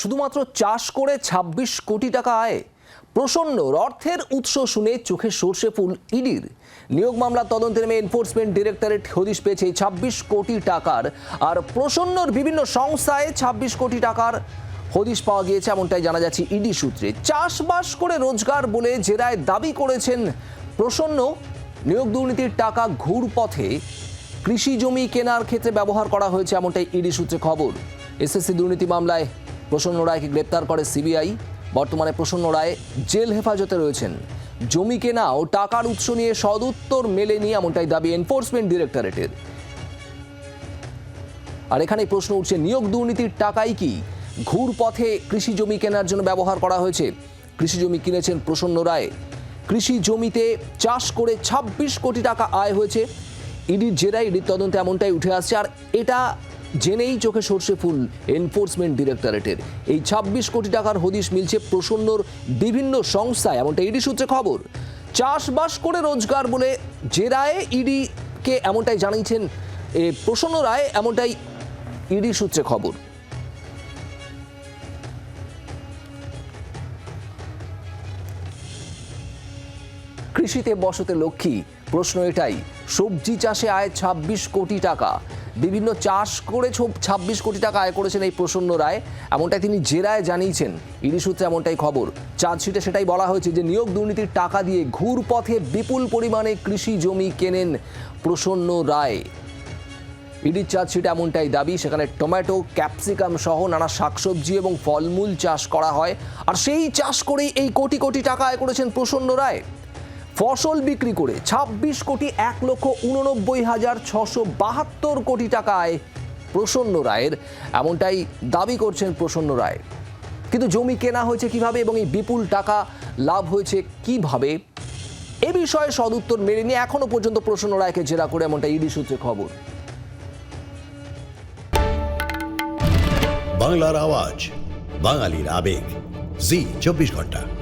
শুধুমাত্র চাষ করে ২৬ কোটি টাকা আয়। প্রসন্ন অর্থের উৎস শুনে চোখে সর্ষে ফুল ইডির। নিয়োগ মামলা তদন্তের মেয়ে এনফোর্সমেন্ট ডিরেক্টরেট হদিশ পেয়েছে ছাব্বিশ কোটি টাকার। আর প্রসন্নর বিভিন্ন সংস্থায় ২৬ কোটি টাকার হদিশ পাওয়া গিয়েছে, এমনটাই জানা যাচ্ছে ইডি সূত্রে। চাষবাস করে রোজগার বলে জেরায় দাবি করেছেন প্রসন্ন। নিয়োগ দুর্নীতির টাকা ঘুর পথে কৃষি জমি কেনার ক্ষেত্রে ব্যবহার করা হয়েছে, এমনটাই ইডি সূত্রে খবর। এসএসসি দুর্নীতি মামলায় প্রসন্ন রায়কে গ্রেপ্তার করে সিবিআই। বর্তমানে প্রসন্ন রায় জেল হেফাজতে রয়েছেন। জমি কেনা ও টাকার উৎস নিয়ে সদুত্তর মেলেনি এমনটাই দাবি এনফোর্সমেন্ট ডিরেক্টরেটের। আর এখানে প্রশ্ন উঠছে, নিয়োগ দুর্নীতির টাকাই কি? ঘুর পথে কৃষি জমি কেনার জন্য ব্যবহার করা হয়েছে। কৃষি জমি কিনেছেন প্রসন্ন রায়। কৃষি জমিতে চাষ করে ২৬ কোটি টাকা আয় হয়েছে। ইডির জেরায় ইডির তদন্তে এমনটাই উঠে আসছে। আর এটা জেনেই চোখে সর্ষে ফুল এনফোর্সমেন্ট ডিরেক্টরেটের। এই ২৬ কোটি টাকার হদিশ মিলছে প্রসন্নর বিভিন্ন সংস্থায়, এমনটা ইডি সূত্রে খবর। চাষবাস করে রোজগার বলে জেরায় ইডিকে এমনটাই জানিয়েছেন প্রসন্ন রায়, এমনটাই ইডি সূত্রে খবর। কৃষিতে বসতে লক্ষ্মী। প্রশ্ন এটাই, সবজি চাষে আয় ২৬ কোটি টাকা। বিভিন্ন চাষ করে ছাব্বিশ কোটি টাকা আয় করেছেন এই প্রসন্ন রায়। এমনটাই তিনি জেরায় জানিয়েছেন। ইডি সূত্রে এমনটাই খবর। চার্জশিটে সেটাই বলা হয়েছে যে নিয়োগ দুর্নীতির টাকা দিয়ে ঘুর পথে বিপুল পরিমাণে কৃষি জমি কেনেন প্রসন্ন রায়। ইডির চার্জশিটে এমনটাই দাবি, সেখানে টমেটো, ক্যাপসিকাম সহ নানা শাকসবজি এবং ফলমূল চাষ করা হয়। আর সেই চাষ করেই এই কোটি কোটি টাকা আয় করেছেন প্রসন্ন রায়। ফসল বিক্রি করে ২৬ কোটি এক লক্ষ উননব্বই হাজার ছশো বাহাত্তর কোটি টাকা আয় প্রসন্ন রায়ের। এমনটাই দাবি করছেন প্রসন্ন রায়। কিন্তু জমি কেনা হয়েছে কীভাবে এবং এই বিপুল টাকা লাভ হয়েছে কীভাবে? এ বিষয়ে সদুত্তর মেলেনি এখনও পর্যন্ত প্রসন্ন রায়কে জেরা করে এমনটা ইডি সূত্রে খবর। বাংলার আওয়াজ, বাঙালির আবেগ। জি, চব্বিশ ঘণ্টা।